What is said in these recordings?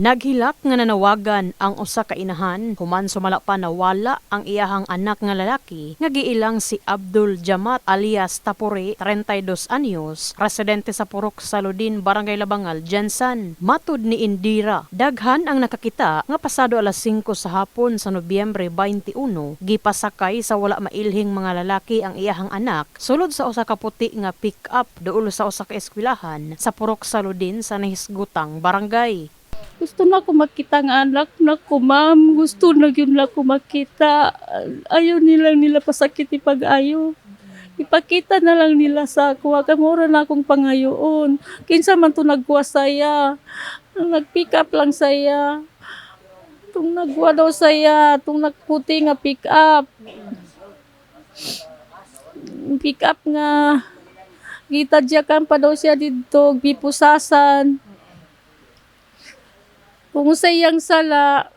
Naghilak nga nanawagan ang usa ka inahan. Human sumala pa na wala ang iyahang anak nga lalaki nga giilang si Abdul Jamat alias Tapore 32 anyos residente sa Purok Saludin Barangay Labangal Jansan matud ni Indira daghan ang nakakita nga pasado alas 5 sa hapon sa Nobyembre 21 gipasakay sa wala mailhing mga lalaki ang iyahang anak sulod sa usa ka puti nga pick-up duol sa usa ka eskwelahan sa Purok Saludin sa Nahisgutang Barangay Gusto na ako makita nga anak na ko, ma'am. Gusto na yun na ako makita. Ayaw nilang nila pasakit ipag-ayo. Ipakita na lang nila sa ako. Kamura na akong pangayoon. Kinsa man to nagkuha saya. Nag-pick up lang saya. Tung nagkuha daw saya. Tung nagputi nga pick up. Pick up nga. Gitadyakan pa daw siya dito. Gipusasan. Kung sayang sala,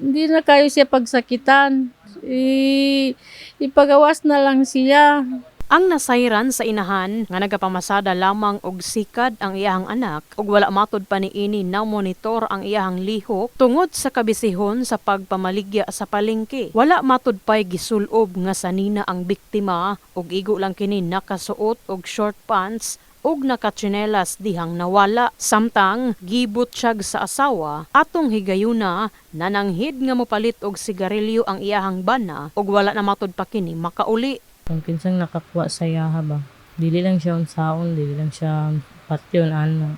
hindi na kayo siya pagsakitan. I, ipagawas na lang siya. Ang nasayran sa inahan nga nagapamasada lamang og sikad ang iyahang anak ug wala matod pa niini na monitor ang iyahang lihok tungod sa kabisihon sa pagpamaligya sa palengke. Wala matod pay gisulob nga sanina ang biktima ug igo lang kini nakasuot og short pants ug nakatsinelas dihang nawala. Samtang gibot siyag sa asawa atong higayuna nananghid nga mopalit og sigarilyo ang iyahang bana ug wala na matod pa kini makauli. Kung kinsang nakakuha sa yaha ba, dili lang siya unsaon, dili lang siya patyon, ano.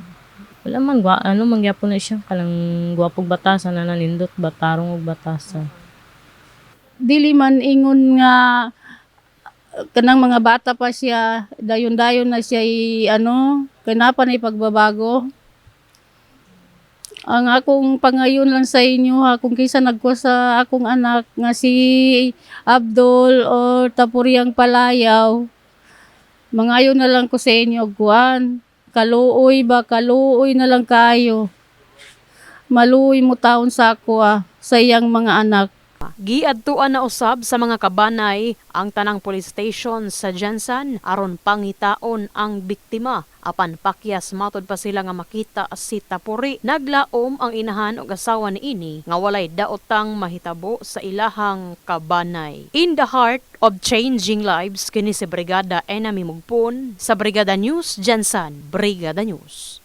Wala man, gwa, ano, mangyapon na siya, kalang gwapog batasan na nanindot, batarong og batasan. Dili man ingon nga kanang mga bata pa siya, dayon-dayon na siya i, ano, kanapa na ipagbabago. Ang akong pangayon lang sa inyo ha, kung kisa nagkuha sa akong anak nga si Abdul o Tapuriang Palayaw, mangayon na lang ko sa inyo, Guan. Kaluoy ba, kaluoy na lang kayo. Maluoy mo taon sa ako ah, sa iyang mga anak. Giadtuan na usab sa mga kabanay ang tanang police station sa Jansan aron pangitaon ang biktima. Apan pakyas matod pa sila nga makita si Tapuri. Naglaom ang inahan og asawa ni ini nga walay daotang mahitabo sa ilahang kabanay. In the heart of changing lives kini si Brigada Enemy Mugpon sa Brigada News Jansan, Brigada News.